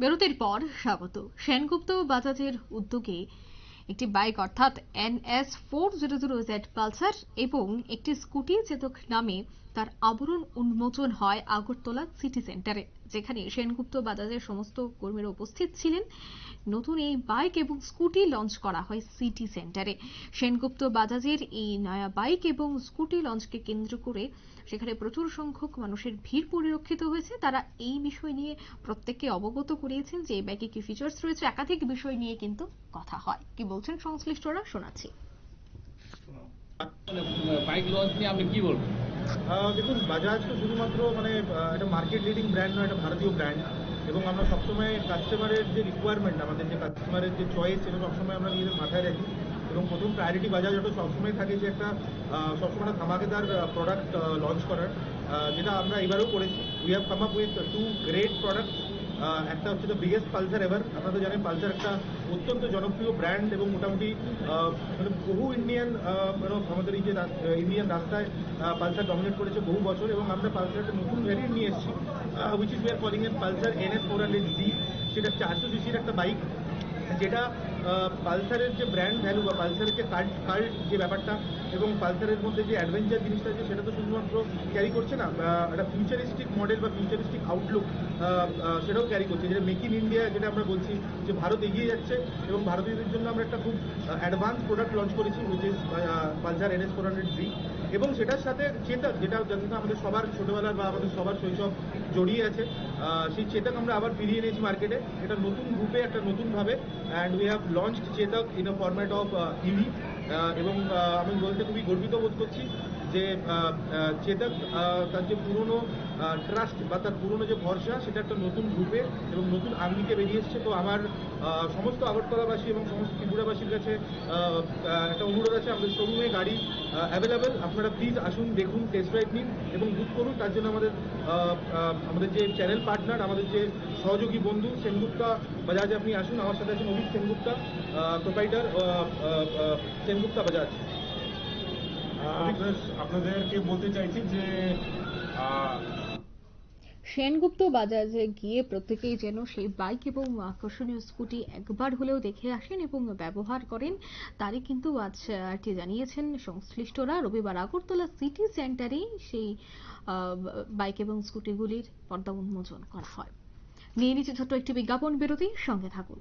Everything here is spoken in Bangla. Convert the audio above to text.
বিরতির পর স্বাগত। সেনগুপ্ত বাজাজের উদ্যোগে একটি বাইক, অর্থাৎ N S four zero zero Z Pulsar এবং একটি স্কুটি চেতক নামে তার আবরণ উন্মোচন হয় আগরতলা সিটি সেন্টারে, যেখানে সেনগুপ্ত বাজাজের সমস্ত কর্মীরা উপস্থিত ছিলেন। নতুন এই বাইক এবং স্কুটি লঞ্চ করা হয় সিটি সেন্টারে। সেনগুপ্ত বাজাজের এই নয়া বাইক এবং স্কুটি লঞ্চকে কেন্দ্র করে সেখানে প্রচুর সংখ্যক মানুষের ভিড় পরিলক্ষিত হয়েছে। তারা এই বিষয় নিয়ে প্রত্যেককে অবগত করিয়েছেন যে এই বাইকে কি ফিচার্স রয়েছে। একাধিক বিষয় নিয়ে কিন্তু কথা হয়। কি বলছেন সংশ্লিষ্টরা? শোনাচ্ছি। বাইক লঞ্চ নিয়ে আপনি কি বলবেন? দেখুন বাজাজ তো শুধুমাত্র মানে একটা মার্কেট লিডিং ব্র্যান্ড নয়, একটা ভারতীয় ব্র্যান্ড এবং আমরা সবসময় কাস্টমারের যে রিকোয়ারমেন্ট আমাদের যে কাস্টমারের যে চয়েস সেটা সবসময় আমরা নিজেদের মাথায় রাখি। এবং প্রথম প্রায়োরিটি বাজাজ অটো সবসময় থাকে যে একটা সবসময় একটা ধামাকেদার প্রোডাক্ট লঞ্চ করার যেটা আমরা এবারেও করেছি। We have come up with two great product একটা হচ্ছে দ্য বিগেস্ট পালসার এভার আপনারা তো জানেন পালসার একটা অত্যন্ত জনপ্রিয় ব্র্যান্ড এবং মোটামুটি মানে বহু ইন্ডিয়ান মানে আমাদের এই যে ইন্ডিয়ান রাস্তায় পালসার ডমিনেট করেছে বহু বছর এবং আমরা পালসার একটা নতুন ভ্যারিয়েন্ট নিয়ে এসেছি which is we are calling N Pulsar N S four hundred G সেটা চারশো সিসির একটা বাইক যেটা পালসারের যে ব্র্যান্ড ভ্যালু বা পালসারের যে কাল্ট কাল্ট যে ব্যাপারটা এবং পালসারের মধ্যে যে অ্যাডভেঞ্চার জিনিসটা আছে, সেটা তো শুধুমাত্র ক্যারি করছে না একটা ফিউচারিস্টিক মডেল বা ফিউচারিস্টিক আউটলুক সেটাও ক্যারি করছে। যেটা মেক ইন ইন্ডিয়া যেটা আমরা বলছি যে ভারত এগিয়ে যাচ্ছে এবং ভারতীয়দের জন্য আমরা একটা খুব অ্যাডভান্স প্রোডাক্ট লঞ্চ করেছি which is Pulsar N S four hundred G এবং সেটার সাথে চেতক, যেটা যাতে আমাদের সবার ছোটবেলার বা আমাদের সবার শৈশব জড়িয়ে আছে সেই চেতক আমরা আবার ফিরিয়ে এনেছি মার্কেটে এটা নতুন রূপে একটা নতুনভাবে and we have launch Chetak in a format of EV এবং আহ, আমি বলতে খুবই গর্বিত বোধ করছি। যে চেতক তার যে পুরনো ট্রাস্ট বা তার পুরনো যে ভরসা, সেটা একটা নতুন রূপে এবং নতুন আঙ্গিকে বেরিয়ে এসছে। তো আমার সমস্ত আগরতলাবাসী এবং সমস্ত ত্রিপুরাবাসীর কাছে একটা অনুরোধ আছে। আমাদের শোরুমে গাড়ি অ্যাভেলেবেল আপনারা প্লিজ আসুন, দেখুন টেস্ট ড্রাইভ নিন এবং বুক করুন। তার জন্য আমাদের আমাদের যে চ্যানেল পার্টনার আমাদের যে সহযোগী বন্ধু সেনগুপ্তা বাজাজে, আপনি আসুন। আমার সাথে আছেন অভিক সেনগুপ্তা প্রোপাইটার সেনগুপ্তা বাজাজ। আপনাদেরকে বলতে চাইছি যে সেনগুপ্ত বাজারে গিয়ে প্রত্যেকেই যেন সেই বাইক এবং আকর্ষণীয় স্কুটি একবার হলেও দেখে আসেন এবং ব্যবহার করেন, তারই কিন্তু আজ আরটি জানিয়েছেন সংশ্লিষ্টরা, রবিবার আগরতলা সিটি সেন্টারে সেই বাইক এবং স্কুটিগুলির পর্দা উন্মোচন করা হয়। নিয়ে নিচ্ছে ছোট্ট একটি বিজ্ঞাপন, বিরতি, সঙ্গে থাকুন।